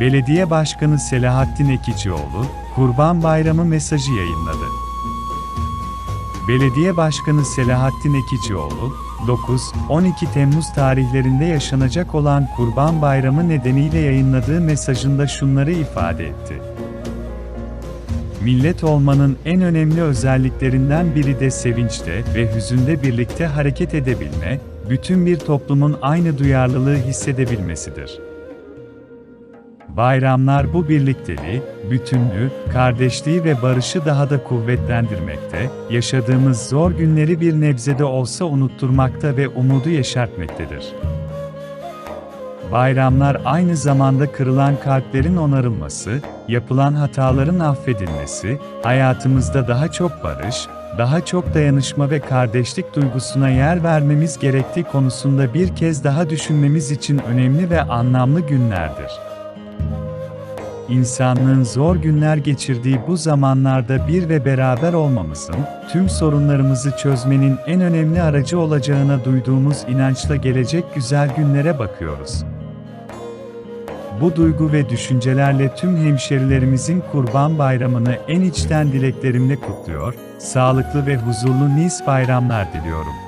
Belediye Başkanı Selahattin Ekicioğlu, Kurban Bayramı mesajı yayınladı. Belediye Başkanı Selahattin Ekicioğlu, 9-12 Temmuz tarihlerinde yaşanacak olan Kurban Bayramı nedeniyle yayınladığı mesajında şunları ifade etti. Millet olmanın en önemli özelliklerinden biri de sevinçte ve hüzünde birlikte hareket edebilme, bütün bir toplumun aynı duyarlılığı hissedebilmesidir. Bayramlar bu birlikteliği, bütünlüğü, kardeşliği ve barışı daha da kuvvetlendirmekte, yaşadığımız zor günleri bir nebzede olsa unutturmakta ve umudu yeşertmektedir. Bayramlar aynı zamanda kırılan kalplerin onarılması, yapılan hataların affedilmesi, hayatımızda daha çok barış, daha çok dayanışma ve kardeşlik duygusuna yer vermemiz gerektiği konusunda bir kez daha düşünmemiz için önemli ve anlamlı günlerdir. İnsanlığın zor günler geçirdiği bu zamanlarda bir ve beraber olmamızın, tüm sorunlarımızı çözmenin en önemli aracı olacağına duyduğumuz inançla gelecek güzel günlere bakıyoruz. Bu duygu ve düşüncelerle tüm hemşerilerimizin Kurban Bayramı'nı en içten dileklerimle kutluyor, sağlıklı ve huzurlu nice bayramlar diliyorum.